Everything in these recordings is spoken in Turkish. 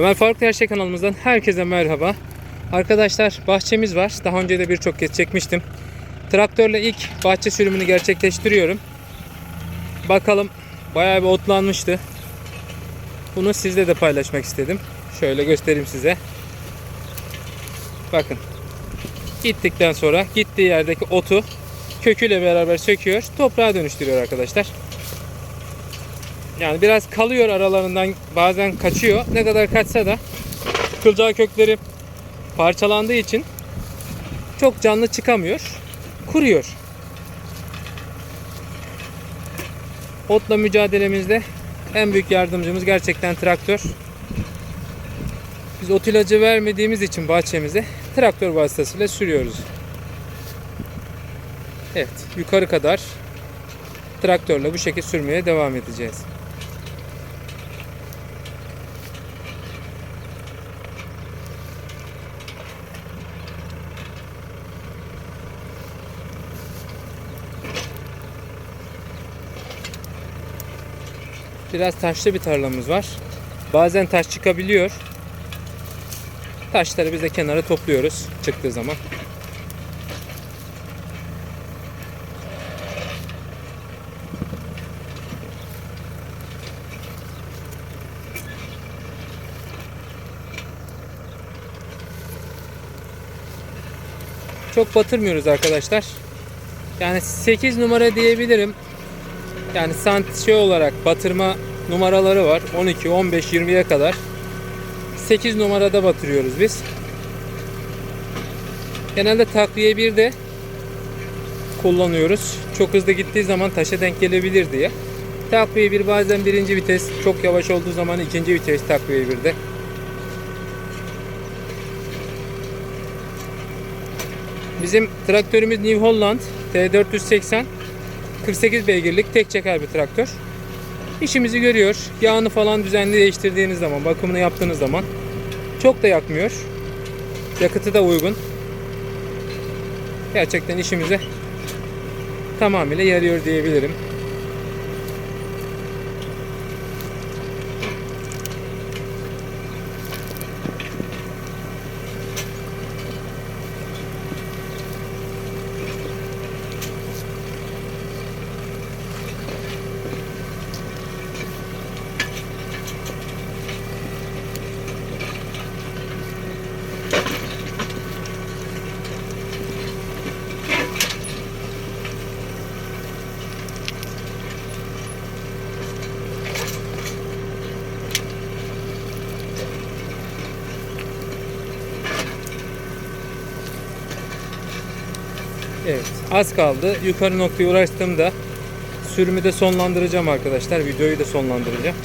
Ömer Faruk Her Şey kanalımızdan herkese merhaba. Arkadaşlar bahçemiz var. Daha önce de birçok kez çekmiştim. Traktörle ilk bahçe sürümünü gerçekleştiriyorum. Bakalım bayağı bir otlanmıştı. Bunu sizle de paylaşmak istedim. Şöyle göstereyim size. Bakın. Gittikten sonra gittiği yerdeki otu köküyle beraber söküyor. Toprağa dönüştürüyor arkadaşlar. Yani biraz kalıyor aralarından bazen kaçıyor. Ne kadar kaçsa da kılcal kökleri parçalandığı için çok canlı çıkamıyor. Kuruyor. Otla mücadelemizde en büyük yardımcımız gerçekten traktör. Biz ot ilacı vermediğimiz için bahçemize traktör vasıtasıyla sürüyoruz. Evet, yukarı kadar traktörle bu şekilde sürmeye devam edeceğiz. Biraz taşlı bir tarlamız var. Bazen taş çıkabiliyor. Taşları biz de kenara topluyoruz çıktığı zaman. Çok batırmıyoruz arkadaşlar. Yani 8 numara diyebilirim. Yani sant şey olarak batırma numaraları var. 12, 15, 20'ye kadar. 8 numarada batırıyoruz biz. Genelde takviye bir de kullanıyoruz. Çok hızlı gittiği zaman taşa denk gelebilir diye. Takviye bir bazen birinci vites, çok yavaş olduğu zaman ikinci vites takviye bir de. Bizim traktörümüz New Holland T480 48 beygirlik tek çeker bir traktör. İşimizi görüyor. Yağını falan düzenli değiştirdiğiniz zaman, bakımını yaptığınız zaman çok da yakmıyor. Yakıtı da uygun. Gerçekten işimize tamamıyla yarıyor diyebilirim. Evet, az kaldı. Yukarı noktaya ulaştığımda sürümü de sonlandıracağım arkadaşlar. Videoyu da sonlandıracağım.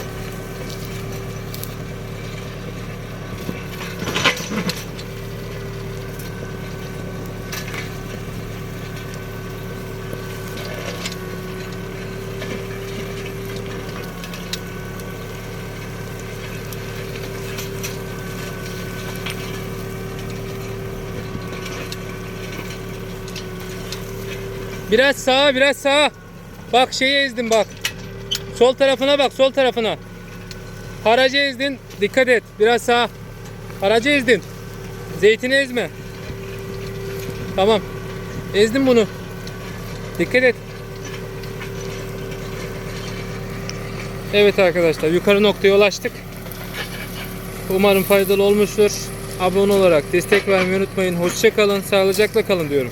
Biraz sağa, biraz sağa. Bak şeyi ezdin bak. Sol tarafına bak, sol tarafına. Aracı ezdin. Dikkat et. Biraz sağa. Aracı ezdin. Zeytini ezme. Tamam. Ezdim bunu. Dikkat et. Evet arkadaşlar yukarı noktaya ulaştık. Umarım faydalı olmuştur. Abone olarak destek vermeyi unutmayın. Hoşça kalın, sağlıcakla kalın diyorum.